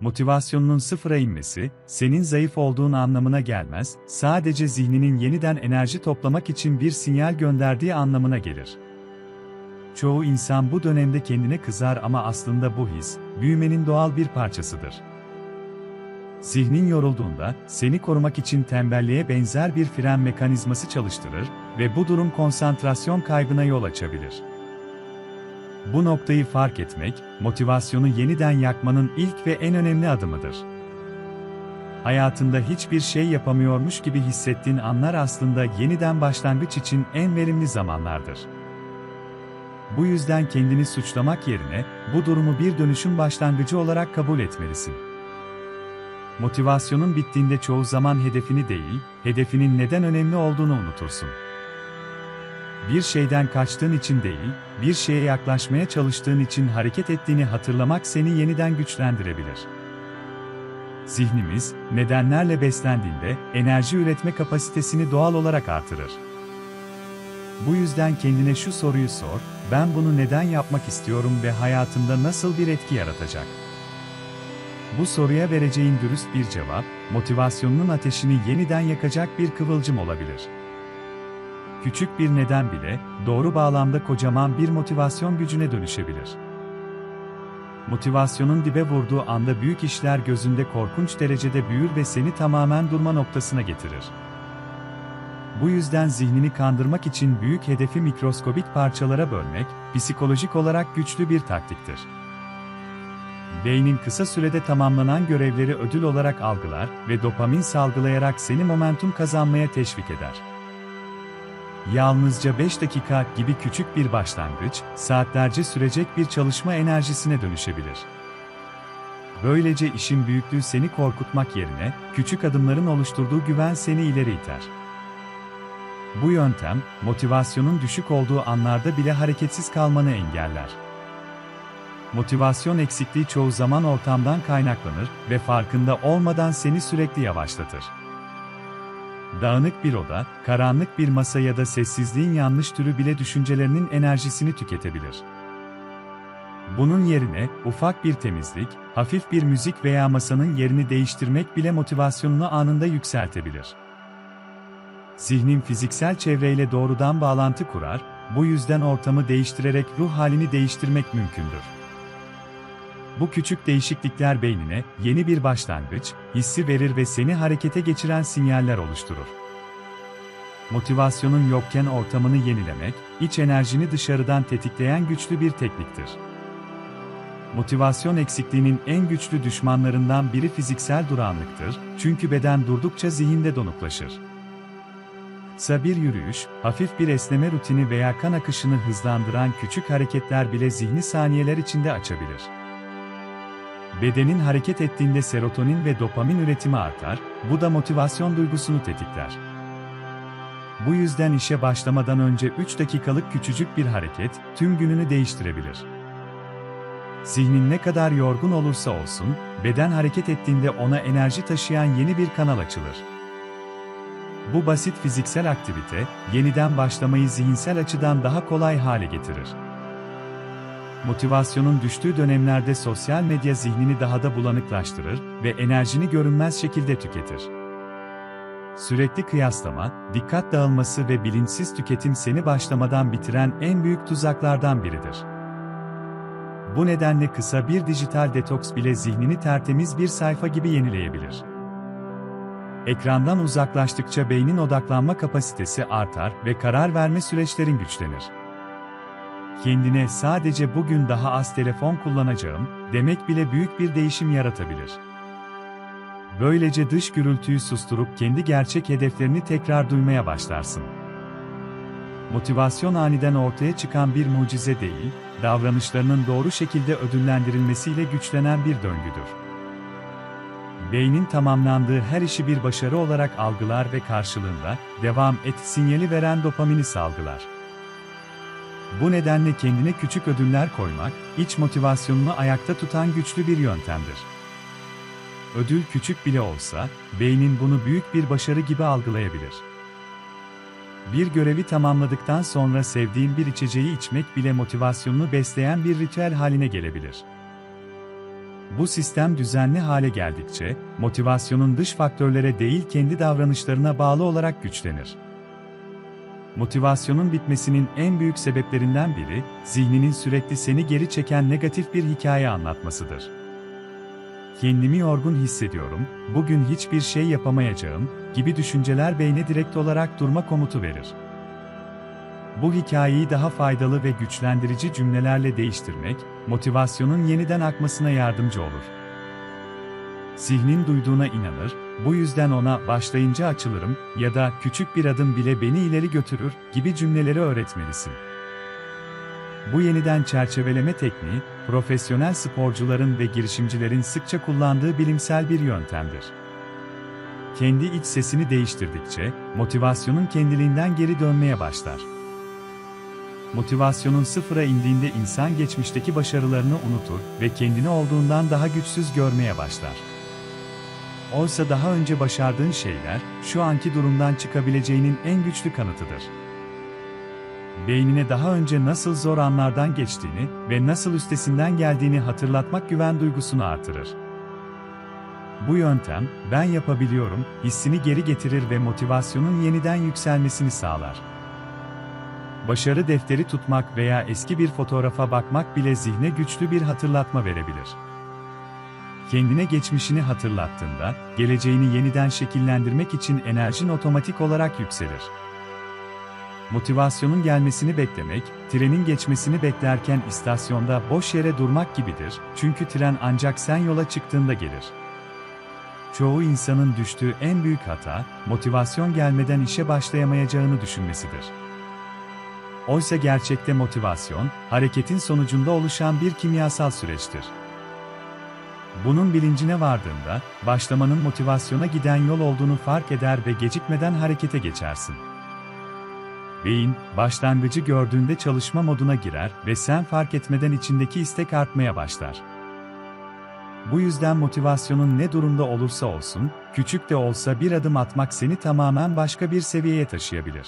motivasyonunun sıfıra inmesi, senin zayıf olduğun anlamına gelmez, sadece zihninin yeniden enerji toplamak için bir sinyal gönderdiği anlamına gelir. Çoğu insan bu dönemde kendine kızar ama aslında bu his, büyümenin doğal bir parçasıdır. Zihnin yorulduğunda, seni korumak için tembelliğe benzer bir fren mekanizması çalıştırır ve bu durum konsantrasyon kaybına yol açabilir. Bu noktayı fark etmek, motivasyonu yeniden yakmanın ilk ve en önemli adımıdır. Hayatında hiçbir şey yapamıyormuş gibi hissettiğin anlar aslında yeniden başlangıç için en verimli zamanlardır. Bu yüzden kendini suçlamak yerine, bu durumu bir dönüşüm başlangıcı olarak kabul etmelisin. Motivasyonun bittiğinde çoğu zaman hedefini değil, hedefinin neden önemli olduğunu unutursun. Bir şeyden kaçtığın için değil, bir şeye yaklaşmaya çalıştığın için hareket ettiğini hatırlamak seni yeniden güçlendirebilir. Zihnimiz, nedenlerle beslendiğinde, enerji üretme kapasitesini doğal olarak artırır. Bu yüzden kendine şu soruyu sor, ben bunu neden yapmak istiyorum ve hayatımda nasıl bir etki yaratacak? Bu soruya vereceğin dürüst bir cevap, motivasyonunun ateşini yeniden yakacak bir kıvılcım olabilir. Küçük bir neden bile, doğru bağlamda kocaman bir motivasyon gücüne dönüşebilir. Motivasyonun dibe vurduğu anda büyük işler gözünde korkunç derecede büyür ve seni tamamen durma noktasına getirir. Bu yüzden zihnini kandırmak için büyük hedefi mikroskobik parçalara bölmek, psikolojik olarak güçlü bir taktiktir. Beynin kısa sürede tamamlanan görevleri ödül olarak algılar ve dopamin salgılayarak seni momentum kazanmaya teşvik eder. Yalnızca 5 dakika gibi küçük bir başlangıç, saatlerce sürecek bir çalışma enerjisine dönüşebilir. Böylece işin büyüklüğü seni korkutmak yerine, küçük adımların oluşturduğu güven seni ileri iter. Bu yöntem, motivasyonun düşük olduğu anlarda bile hareketsiz kalmanı engeller. Motivasyon eksikliği çoğu zaman ortamdan kaynaklanır ve farkında olmadan seni sürekli yavaşlatır. Dağınık bir oda, karanlık bir masa ya da sessizliğin yanlış türü bile düşüncelerinin enerjisini tüketebilir. Bunun yerine, ufak bir temizlik, hafif bir müzik veya masanın yerini değiştirmek bile motivasyonunu anında yükseltebilir. Zihnin fiziksel çevreyle doğrudan bağlantı kurar, bu yüzden ortamı değiştirerek ruh halini değiştirmek mümkündür. Bu küçük değişiklikler beynine yeni bir başlangıç hissi verir ve seni harekete geçiren sinyaller oluşturur. Motivasyonun yokken ortamını yenilemek, iç enerjini dışarıdan tetikleyen güçlü bir tekniktir. Motivasyon eksikliğinin en güçlü düşmanlarından biri fiziksel durağanlıktır, çünkü beden durdukça zihinde donuklaşır. Kısa bir yürüyüş, hafif bir esneme rutini veya kan akışını hızlandıran küçük hareketler bile zihni saniyeler içinde açabilir. Bedenin hareket ettiğinde serotonin ve dopamin üretimi artar, bu da motivasyon duygusunu tetikler. Bu yüzden işe başlamadan önce 3 dakikalık küçücük bir hareket, tüm gününü değiştirebilir. Zihnin ne kadar yorgun olursa olsun, beden hareket ettiğinde ona enerji taşıyan yeni bir kanal açılır. Bu basit fiziksel aktivite, yeniden başlamayı zihinsel açıdan daha kolay hale getirir. Motivasyonun düştüğü dönemlerde sosyal medya zihnini daha da bulanıklaştırır ve enerjini görünmez şekilde tüketir. Sürekli kıyaslama, dikkat dağılması ve bilinçsiz tüketim seni başlamadan bitiren en büyük tuzaklardan biridir. Bu nedenle kısa bir dijital detoks bile zihnini tertemiz bir sayfa gibi yenileyebilir. Ekrandan uzaklaştıkça beynin odaklanma kapasitesi artar ve karar verme süreçlerin güçlenir. Kendine sadece bugün daha az telefon kullanacağım demek bile büyük bir değişim yaratabilir. Böylece dış gürültüyü susturup kendi gerçek hedeflerini tekrar duymaya başlarsın. Motivasyon aniden ortaya çıkan bir mucize değil, davranışlarının doğru şekilde ödüllendirilmesiyle güçlenen bir döngüdür. Beynin tamamlandığı her işi bir başarı olarak algılar ve karşılığında devam et sinyali veren dopamini salgılar. Bu nedenle kendine küçük ödüller koymak, iç motivasyonunu ayakta tutan güçlü bir yöntemdir. Ödül küçük bile olsa, beynin bunu büyük bir başarı gibi algılayabilir. Bir görevi tamamladıktan sonra sevdiğin bir içeceği içmek bile motivasyonunu besleyen bir ritüel haline gelebilir. Bu sistem düzenli hale geldikçe, motivasyonun dış faktörlere değil kendi davranışlarına bağlı olarak güçlenir. Motivasyonun bitmesinin en büyük sebeplerinden biri, zihninin sürekli seni geri çeken negatif bir hikaye anlatmasıdır. Kendimi yorgun hissediyorum, bugün hiçbir şey yapamayacağım gibi düşünceler beyne direkt olarak durma komutu verir. Bu hikayeyi daha faydalı ve güçlendirici cümlelerle değiştirmek, motivasyonun yeniden akmasına yardımcı olur. Zihnin duyduğuna inanır, bu yüzden ona başlayınca açılırım ya da küçük bir adım bile beni ileri götürür gibi cümleleri öğretmelisin. Bu yeniden çerçeveleme tekniği, profesyonel sporcuların ve girişimcilerin sıkça kullandığı bilimsel bir yöntemdir. Kendi iç sesini değiştirdikçe, motivasyonun kendiliğinden geri dönmeye başlar. Motivasyonun sıfıra indiğinde insan geçmişteki başarılarını unutur ve kendini olduğundan daha güçsüz görmeye başlar. Oysa daha önce başardığın şeyler, şu anki durumdan çıkabileceğinin en güçlü kanıtıdır. Beynine daha önce nasıl zor anlardan geçtiğini ve nasıl üstesinden geldiğini hatırlatmak güven duygusunu artırır. Bu yöntem, ben yapabiliyorum, hissini geri getirir ve motivasyonun yeniden yükselmesini sağlar. Başarı defteri tutmak veya eski bir fotoğrafa bakmak bile zihne güçlü bir hatırlatma verebilir. Kendine geçmişini hatırlattığında, geleceğini yeniden şekillendirmek için enerjin otomatik olarak yükselir. Motivasyonun gelmesini beklemek, trenin geçmesini beklerken istasyonda boş yere durmak gibidir, çünkü tren ancak sen yola çıktığında gelir. Çoğu insanın düştüğü en büyük hata, motivasyon gelmeden işe başlayamayacağını düşünmesidir. Oysa gerçekte motivasyon, hareketin sonucunda oluşan bir kimyasal süreçtir. Bunun bilincine vardığında, başlamanın motivasyona giden yol olduğunu fark eder ve gecikmeden harekete geçersin. Beyin, başlangıcı gördüğünde çalışma moduna girer ve sen fark etmeden içindeki istek artmaya başlar. Bu yüzden motivasyonun ne durumda olursa olsun, küçük de olsa bir adım atmak seni tamamen başka bir seviyeye taşıyabilir.